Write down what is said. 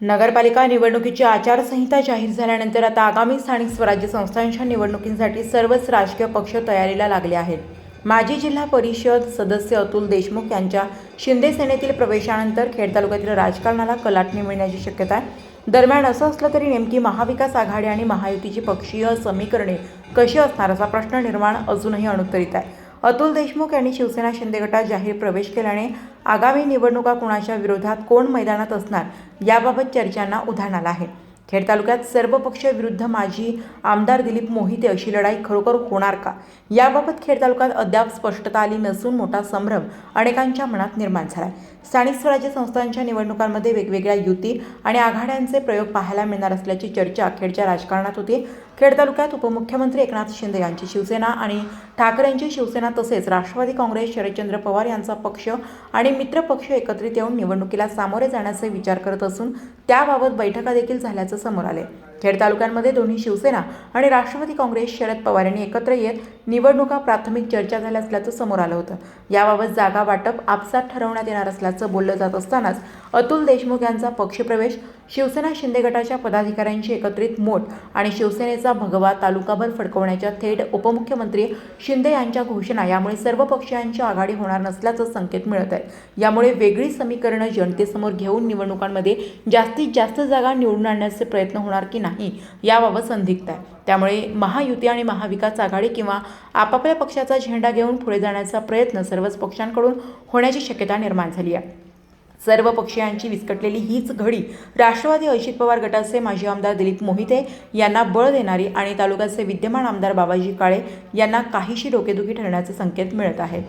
नगरपालिका निवडणुकीची आचारसंहिता जाहीर झाल्यानंतर आता आगामी स्थानिक स्वराज्य संस्थांच्या निवडणुकींसाठी सर्वच राजकीय पक्ष तयारीला लागले आहेत. माजी जिल्हा परिषद सदस्य अतुल देशमुख यांच्या शिंदे सेनेतील प्रवेशानंतर खेड तालुक्यातील राजकारणाला कलाटणी मिळण्याची शक्यता आहे. दरम्यान असं असलं तरी नेमकी महाविकास आघाडी आणि महायुतीची पक्षीय समीकरणे कशी असणार असा प्रश्न निर्माण अजूनही अनुत्तरित आहे. अतुल देशमुख यांनी शिवसेना शिंदे गटात जाहीर प्रवेश केल्याने आगामी निवडणुका कुणाच्या विरोधात कोण मैदानात असणार याबाबत चर्चांना उधाण आलं आहे. खेड तालुक्यात सर्व पक्ष विरुद्ध माजी आमदार दिलीप मोहिते अशी लढाई खरोखर होणार का? याबाबत खेड तालुक्यात अद्याप स्पष्टता आली नसून मोठा संभ्रम अनेकांच्या मनात निर्माण झाला आहे स्थानिक स्वराज्य संस्थांच्या निवडणुकांमध्ये वेगवेगळ्या युती आणि आघाड्यांचे प्रयोग पाहायला मिळणार असल्याची चर्चा खेडच्या राजकारणात होती. खेड तालुक्यात उपमुख्यमंत्री एकनाथ शिंदे यांची शिवसेना आणि ठाकरेंची शिवसेना तसेच राष्ट्रवादी काँग्रेस शरदचंद्र पवार यांचा पक्ष आणि मित्र पक्ष एकत्रित येऊन निवडणुकीला सामोरे जाण्याचे विचार करत असून त्याबाबत बैठका देखील झाल्याचं समोर आले. खेड तालुक्यांमध्ये दोन्ही शिवसेना आणि राष्ट्रवादी काँग्रेस शरद पवार यांनी एकत्र येत निवडणुका प्राथमिक चर्चा झाल्या असल्याचं समोर आलं होतं. याबाबत जागा वाटप आपसात ठरवण्यात येणार असल्याचं बोललं जात असतानाच अतुल देशमुख यांचा पक्षप्रवेश शिवसेना शिंदे गटाच्या पदाधिकाऱ्यांची एकत्रित मोठ आणि शिवसेनेचा भगवा तालुकाभर फडकवण्याच्या थेट उपमुख्यमंत्री शिंदे यांच्या घोषणा. यामुळे सर्व पक्षांची आघाडी होणार नसल्याचं संकेत मिळत आहे. यामुळे वेगळी समीकरणं जनतेसमोर घेऊन निवडणुकांमध्ये जास्तीत जास्त जागा निवडून आणण्याचे प्रयत्न होणार की नाही याबाबत संदिग्ध आहे. त्यामुळे महायुती आणि महाविकास आघाडी किंवा आपापल्या पक्षाचा झेंडा घेऊन पुढे जाण्याचा प्रयत्न सर्वच पक्षांकडून होण्याची शक्यता निर्माण झाली आहे. सर्व पक्षीयांची विस्कटलेली हीच घडी राष्ट्रवादी अजित पवार गटाचे माजी आमदार दिलीप मोहिते यांना बळ देणारी आणि तालुक्याचे विद्यमान आमदार बाबाजी काळे यांना काहीशी डोकेदुखी ठरण्याचे संकेत मिळत आहेत.